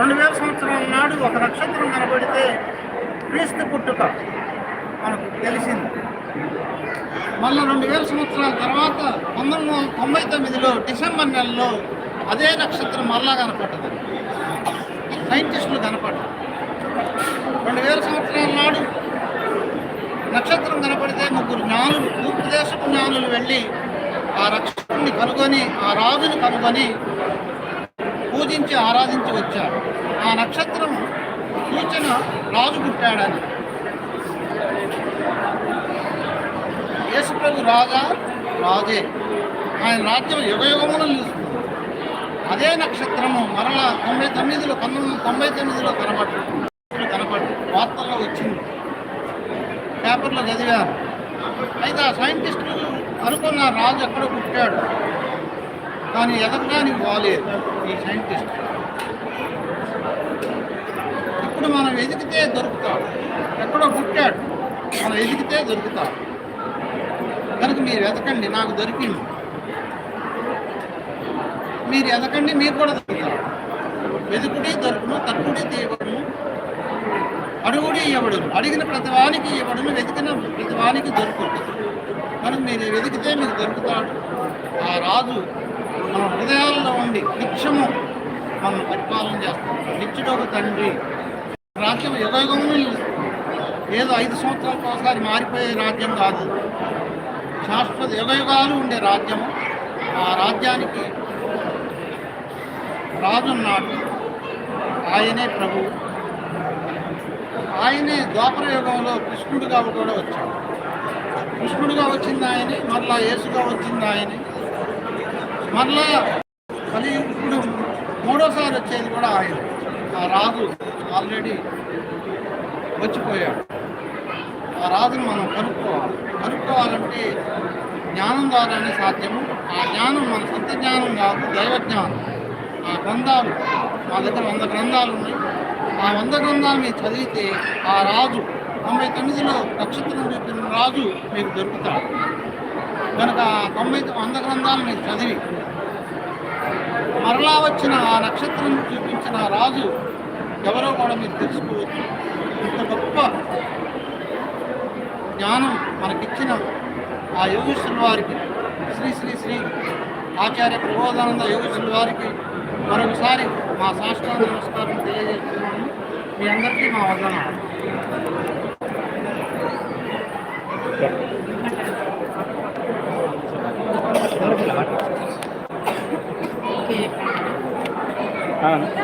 రెండు వేల సంవత్సరాల నాడు ఒక నక్షత్రం కనబడితే క్రీస్తు పుట్టుక మనకు తెలిసింది. మళ్ళీ రెండు వేల సంవత్సరాల తర్వాత పంతొమ్మిది వందల తొంభై తొమ్మిదిలో డిసెంబర్ నెలలో అదే నక్షత్రం మళ్ళా కనపడ్డది సైంటిస్టులు కనపడ్డారు. రెండు వేల సంవత్సరాల నాడు నక్షత్రం కనపడితే ముగ్గురు జ్ఞానులు తూర్పు దేశపు జ్ఞానులు వెళ్ళి ఆ నక్షత్రాన్ని కనుగొని ఆ రాజుని కనుగొని పూజించి ఆరాధించి వచ్చారు ఆ నక్షత్రం సూచన రాజు పుట్టాడని. యేసుప్రభు రాజా రాజే. ఆయన రాజ్యం యుగయుగములు నిలుస్తుంది. అదే నక్షత్రము మరలా తొంభై తొమ్మిదిలో పంతొమ్మిది తొంభై తొమ్మిదిలో కనబడ్డు కనబడ్డు వార్తల్లో వచ్చింది. పేపర్లో చదివారు అయితే ఆ సైంటిస్టులు అనుకున్న రాజు ఎక్కడో పుట్టాడు? కానీ ఎదగడానికి బాలేదు ఈ సైంటిస్ట్. ఇప్పుడు మనం ఎదిగితే దొరుకుతాడు ఎక్కడో పుట్టాడు. మనం వెతికితే దొరుకుతాడు కనుక మీరు వెతకండి నాకు దొరికింది. మీరు ఎదకండి మీరు కూడా దొరుకుతారు వెతుకుడి దొరుకును తక్కుడి తీయబడును. అడుగుడి ఇవ్వడును అడిగిన ప్రతివానికి ఇవ్వడును వెతికిన ప్రతివానికి దొరుకుతుంది కనుక మీరు వెతికితే మీకు దొరుకుతాడు. ఆ రాజు మన హృదయాల్లో ఉండి నిత్యము మనం పరిపాలన చేస్తాం. నిత్యుడు ఒక తండ్రి. రాజ్యం యుగయుగము ఏదో ఐదు సంవత్సరాలకు ఒకసారి మారిపోయే రాజ్యం కాదు. శాశ్వత యుగయుగాలు ఉండే రాజ్యము. ఆ రాజ్యానికి రాజున్నాడు ఆయనే ప్రభు. ఆయనే ద్వాపర యుగంలో కృష్ణుడిగా కూడా వచ్చాడు. కృష్ణుడిగా వచ్చింది ఆయనే మరలా యేసుగా వచ్చింది ఆయనే. మరలా మళ్ళీ ఇప్పుడు మూడోసారి వచ్చేది కూడా ఆయన. ఆ రాజు ఆల్రెడీ వచ్చిపోయాడు. ఆ రాజును మనం కనుక్కోవాలి. కనుక్కోవాలంటే జ్ఞానం ద్వారానే సాధ్యము. ఆ జ్ఞానం మన సొంత జ్ఞానం కాదు దైవ జ్ఞానం. ఆ గ్రంథాలు మా దగ్గర వంద గ్రంథాలు ఉన్నాయి. ఆ వంద గ్రంథాలు మీరు చదివితే ఆ రాజు తొంభై తొమ్మిదిలో నక్షత్రం చెప్పిన రాజు మీకు దొరుకుతాడు. కనుక ఆ తొంభై వంద గ్రంథాలు చదివి మరలా వచ్చిన ఆ నక్షత్రం చూపించిన రాజు ఎవరో కూడా మీరు తెలుసుకోవచ్చు. ఇంత గొప్ప జ్ఞానం మనకిచ్చిన ఆ యోగేశ్వరుల వారికి శ్రీ శ్రీ శ్రీ ఆచార్య ప్రబోధానంద యోగేశ్వరుల వారికి మరొకసారి మా సాష్టాంగ నమస్కారం తెలియజేస్తున్నాము మీ అందరికీ మా వదనాలు. ആണ്